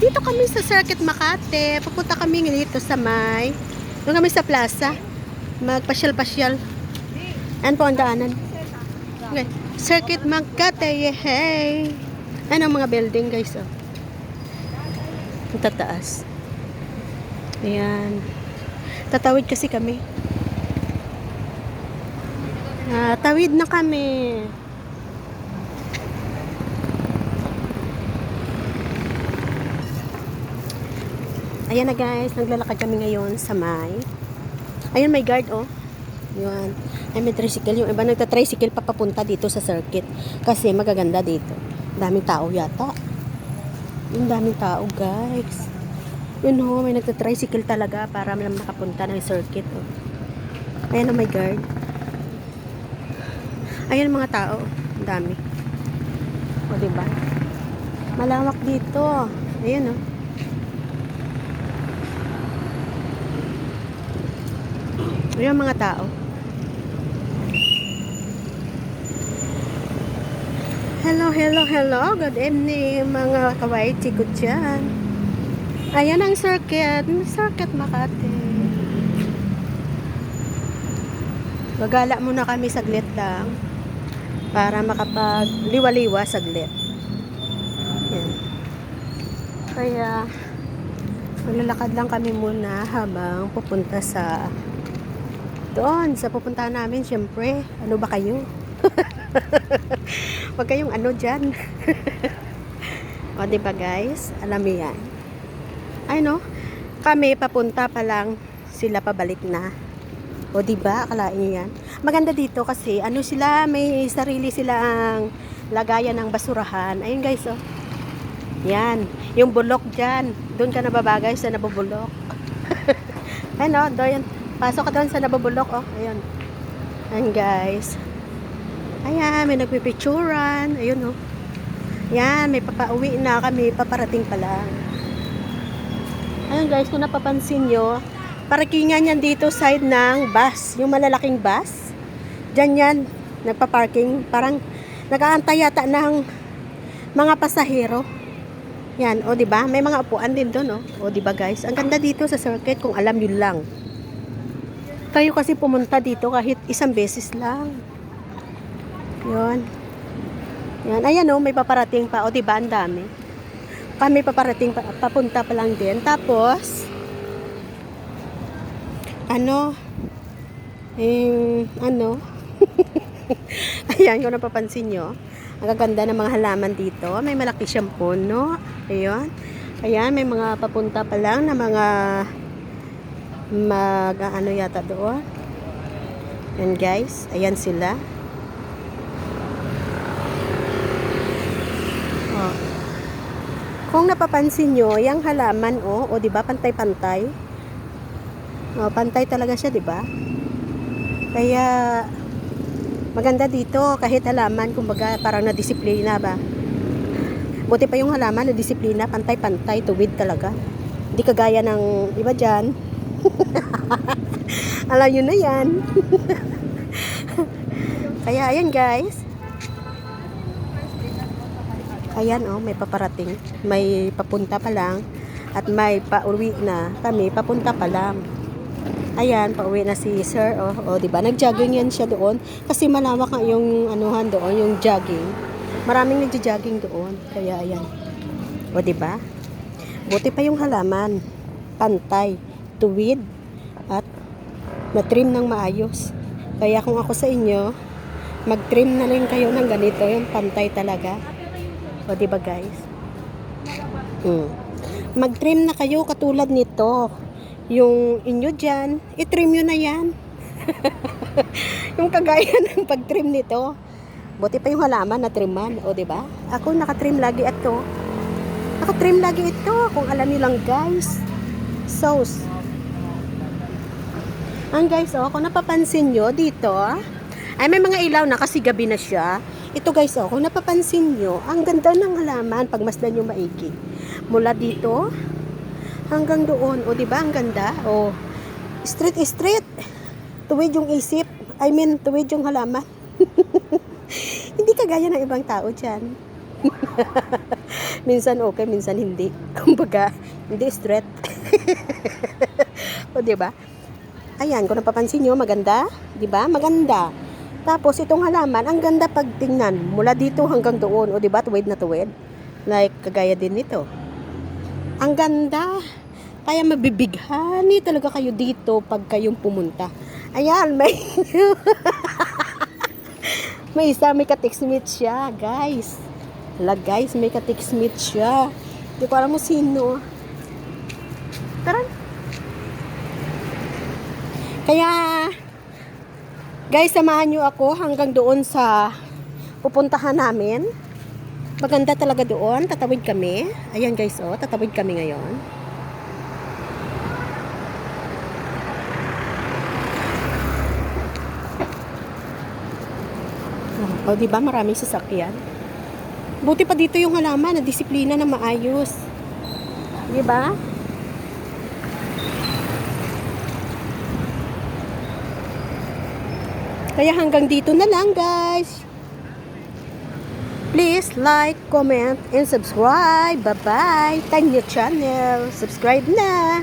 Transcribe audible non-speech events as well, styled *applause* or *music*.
Dito kami sa Circuit Makati. Pupunta kami dito sa may... Doon kami sa plaza. Magpasyal-pasyal. Ano po ang daanan? Okay. Circuit Makati. Hey! Ano ang mga building guys? Oh. Ang tataas. Ayan. Tatawid kasi kami. Ah, tawid na kami. Ayan na guys, naglalakad kami ngayon sa may. Ayun may guard oh. Yun. Ay may tricycle. Yung iba nagta-tricycle pa papunta dito sa circuit. Kasi magaganda dito. Daming tao yata. Yung daming tao guys. Yun oh, may nagta-tricycle talaga para lang makapunta ng circuit oh. Ayan oh, may guard. Ayan mga tao. Ang dami. O, diba? Malawak dito. Ayan oh. Ayan mga tao. Hello, hello, hello. Good evening mga kawaiti ko dyan. Ayan ang circuit. Circuit Makati. Magala muna kami saglit lang para makapag liwa-liwa saglit. Yan. Kaya maglalakad lang kami muna habang pupunta sa doon sa pupuntahan namin syempre. Ano ba kayo? *laughs* Wag kayong ano dyan. *laughs* O diba guys? Alam mo yan. Ay no? Kami papunta pa lang sila pabalik na. O diba? Akalain yan. Maganda dito kasi ano sila may sarili silang lagayan ng basurahan. Ayun guys oh. Yan. Yung bulok dyan. Doon ka nababagay sa nabubulok. *laughs* Ano doon Pasok ka doon sa nabubulok, oh. Ayun. Ayan, guys. Ayan, may nagpipicturan. Ayun, oh. Yan, may papauwi na kami. Paparating pa lang. Ayun, guys, kung napapansin nyo, parkingan yan dito side ng bus. Yung malalaking bus. Diyan yan, nagpa-parking. Parang nag-aantay yata ng mga pasahero. Yan, o, di ba? May mga upuan din doon, oh. O, di ba, guys? Ang ganda dito sa circuit kung alam nyo lang. Tayo kasi pumunta dito kahit isang beses lang. Yun. Yan. Ayan o, may paparating pa. O, diba, ang dami. Kami paparating pa, papunta pa lang din. Tapos, ano, eh, ano, *laughs* ayan, kung napapansin nyo, ang gaganda ng mga halaman dito. May malaki siyang puno. Ayun. Ayan, may mga papunta pa lang na mga mag ano yata doon. Yan guys, ayan sila. Oh. Kung napapansin nyo, yung halaman oh, o di ba pantay-pantay. Oh, pantay talaga siya, di ba? Kaya maganda dito kahit halaman kumbaga parang na-disiplina ba. Buti pa yung halaman na disiplina, pantay-pantay, tuwid talaga. Hindi kagaya ng iba diyan. *laughs* Alam nyo na yan. *laughs* Kaya ayan guys. Ayan oh, may paparating. May papunta pa lang. At may pauwi na. Kami, papunta pa lang. Ayan, pauwi na si sir. Oh, oh di ba? Nag-jogging yan siya doon. Kasi malawak nga yung anuhan doon, yung jogging. Maraming nagja-jogging doon. Kaya ayan. O di ba? Buti pa yung halaman. Pantay tuwid at na-trim ng maayos. Kaya kung ako sa inyo, mag-trim na rin kayo ng ganito, yung pantay talaga. O, di ba guys? Hmm. Mag-trim na kayo katulad nito. Yung inyo dyan, i-trim nyo na yan. *laughs* yung kagaya ng pag-trim nito. Buti pa yung halaman na triman, o di ba? Ako nakatrim lagi ito. Nakatrim lagi ito, kung alam nilang guys. Sauce. Ang guys, oh, kung napapansin nyo dito, ay may mga ilaw na kasi gabi na siya. Ito guys, oh, kung napapansin nyo, ang ganda ng halaman pag masdan nyo maigi. Mula dito hanggang doon. O, di ba ang ganda? O, street street. Tuwid yung isip. I mean, tuwid yung halaman. *laughs* Hindi kagaya ng ibang tao dyan. *laughs* minsan okay, minsan hindi. *laughs* Kumbaga, hindi straight. o, di ba? Ayan, kung napapansin nyo, maganda. Ba? Maganda. Tapos, itong halaman, ang ganda pag tingnan. Mula dito hanggang doon. O, di ba? Tuwid na tuwid. Like, kagaya din nito. Ang ganda. Kaya mabibighani talaga kayo dito pag kayong pumunta. Ayan, may... *laughs* may isa, may ka-textmate siya, guys. Hala, guys, may ka-textmate siya. Hindi ko alam mo sino. Tara. Kaya, guys, samahan nyo ako hanggang doon sa pupuntahan namin. Maganda talaga doon. Tatawid kami. Ayan guys, oh. Tatawid kami ngayon. Oh, di ba? Maraming sasakyan. Buti pa dito yung halaman na disiplina na maayos. Di ba? Kaya hanggang dito na lang, guys. Please like, comment, and subscribe. Bye-bye. Tanya Channel. Subscribe na.